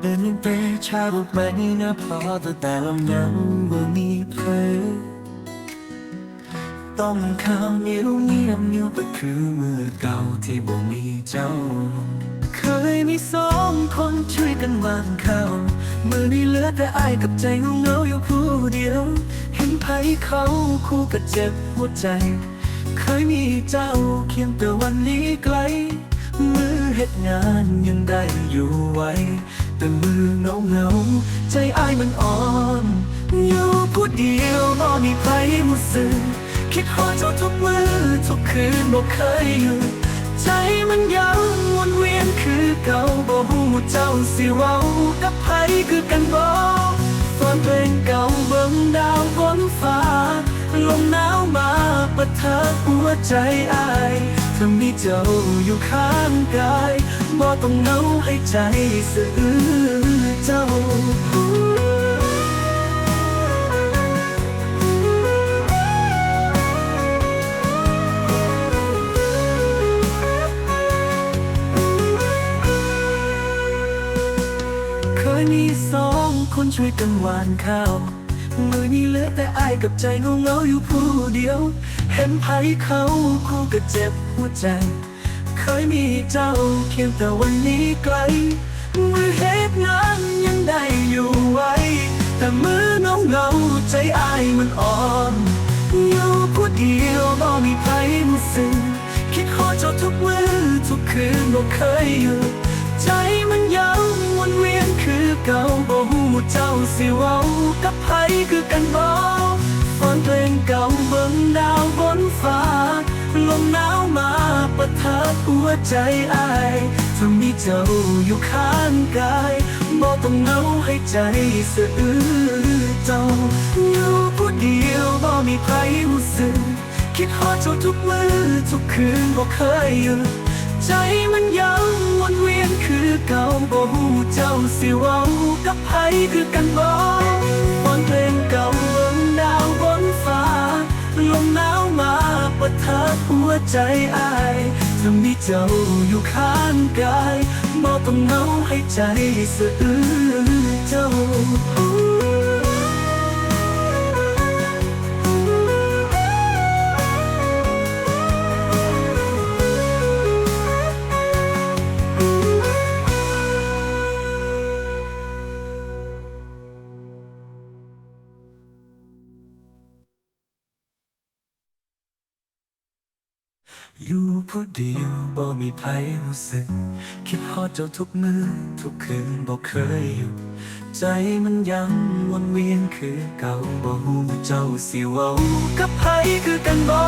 เป็นเปรชาบุกไม่นะพอแต่แต่ลำยังบ่มีเพลต้องคำเงียวเงียบเงียวไปคือมือเก่าที่บ่มีเจ้า เคยมีสองคนช่วยกันวางข้าวมือนี้เหลือแต่อายกับใจเงาเงาๆอยู่ผู้เดียว เห็นไผเขาคู่กับเจ็บหัวใจ เคยมีเจ้าเคียงแต่วันนี้ไกล มือเฮ็ดงานยังได้อยู่ไว แต่มือเงาเงาใจอายมันอ่อน อยู่ผู้เดียวบ่มีใครรู้สึกคิดฮอดเจ้าทุกมือทุกคืนบ่เคยหยุดใจมันยังวนเวียนคือเก่าบ่ฮู้เจ้าสิเว้ากับไผคือกันบ่ฟังเพลงเก่าเบิ่งดาวบนฟ้าลมหนาวมาปะทะหัวใจอาย ถ้ามีเจ้าอยู่ข้างกายบ่ต้องเหงาให้ใจสะอื้นเจ้าเคยมีสองคนช่วยกันหวานข้าว มือนี้เหลือแต่อายกับใจเงาเงาๆอยู่ผู้เดียว เห็นไผเขาคู่ก็เจ็บหัวใจ เคยมีเจ้าเคียงแต่วันนี้ไกล มือเฮ็ดงานยังได้อยู่ไวแต่มือเงาเงาใจอายมันอ่อนอยู่ผู้เดียวบ่มีใครรู้สึกคิดขอเจ้าทุกมือทุกคืนบ่เคยหยุดใจมันยังวนเวียนคือเก่าบ่ฮู้เจ้าสิเว้า กับไผคือกันบ่ฟังเพลงเก่าเบิ่งดาวบนฟ้า ลมหนาวมาปะทะหัวใจอายถ้ามีเจ้าอยู่ข้างกายบ่ต้องเหงาให้ใจสะอื้นเจ้าอยู่ผู้เดียวบ่มีใครรู้สึกคิดฮอดเจ้าทุกมือทุกคืนบ่เคยหยุด ใจมันยังวนเวียนคือเก่าบ่ฮู้เจ้าสิเว้ากับไผคือกันบ่ฟังเพลงเก่าเบิ่งดาวบนฟ้า ลมหนาวมาปะทะหัวใจอายถ้ามีเจ้าอยู่ข้างกายบ่ต้องเหงาให้ใจสะอื้นเจ้า อยู่ผู้เดียวบ่มีภัยรู้สึก คิดฮอดเจ้าทุกมือทุกคืนบ่เคยหยุดใจมันยังวนเวียนคือเก่าบ่ฮู้เจ้าสิเว้ากับไผคือกันบ่